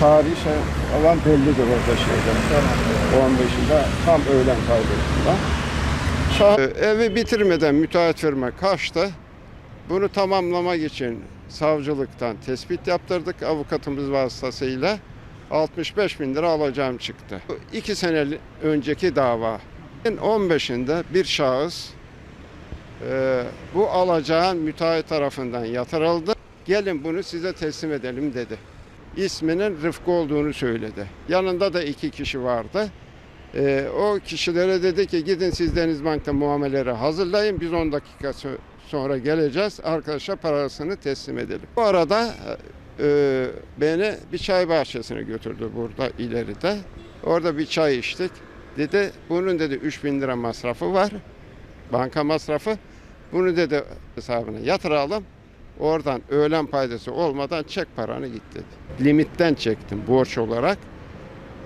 Tarihi şey olan bellidir orada şeyden. 15'inde tam öğlen kaybettiler. Şah- Evi bitirmeden müteahhit firma kaçtı. Bunu tamamlamak için savcılıktan tespit yaptırdık avukatımız vasıtasıyla. 65 bin lira alacağım çıktı. İki sene önceki dava. 15'inde bir şahıs e, bu alacağın müteahhit tarafından yatırıldı. Gelin bunu size teslim edelim dedi. İsminin Rıfkı olduğunu söyledi. Yanında da iki kişi vardı. E, o kişilere dedi ki gidin siz Denizbank'ta muameleleri hazırlayın. Biz 10 dakika so- sonra geleceğiz. Arkadaşa parasını teslim edelim. Bu arada e, beni bir çay bahçesine götürdü burada ileride. Orada bir çay içtik. Dedi bunun dedi 3000 lira masrafı var. Banka masrafı. Bunu dedi hesabına yatıralım. Oradan öğlen paydası olmadan çek paranı git. Limitten çektim borç olarak.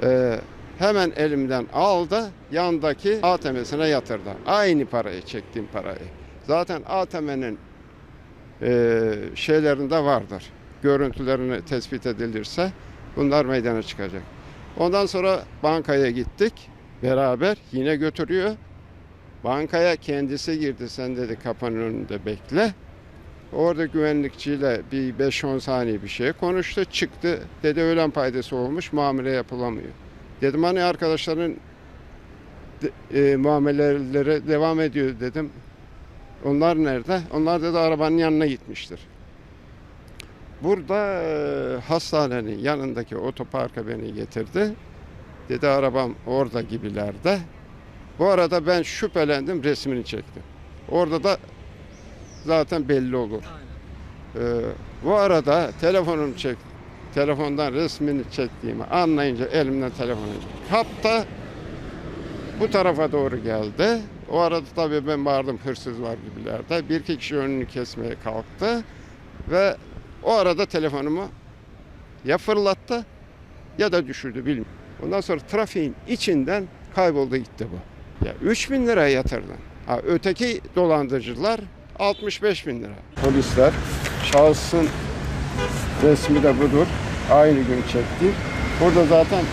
Ee, hemen elimden aldı. Yandaki ATM'sine yatırdı. Aynı parayı çektiğim parayı. Zaten ATM'nin e, şeylerinde vardır. Görüntülerini tespit edilirse bunlar meydana çıkacak. Ondan sonra bankaya gittik beraber yine götürüyor. Bankaya kendisi girdi sen dedi kapının önünde bekle. Orada güvenlikçiyle bir 5-10 saniye bir şey konuştu. Çıktı dedi öğlen paydası olmuş muamele yapılamıyor. Dedim hani arkadaşların e, muameleleri devam ediyor dedim. Onlar nerede? Onlar dedi arabanın yanına gitmiştir. Burada e, hastanenin yanındaki otoparka beni getirdi. Dedi arabam orada gibilerde. Bu arada ben şüphelendim resmini çektim. Orada da zaten belli olur. Ee, bu arada telefonum çek, telefondan resmini çektiğimi anlayınca elimden telefonu kapta bu tarafa doğru geldi. O arada tabii ben bağırdım hırsız var gibilerde. Bir iki kişi önünü kesmeye kalktı ve o arada telefonumu ya fırlattı ya da düşürdü bilmiyorum. Ondan sonra trafiğin içinden kayboldu gitti bu. Ya 3 bin lira yatırdın. Ha, öteki dolandırıcılar 65 bin lira. Polisler şahsın resmi de budur. Aynı gün çekti. Burada zaten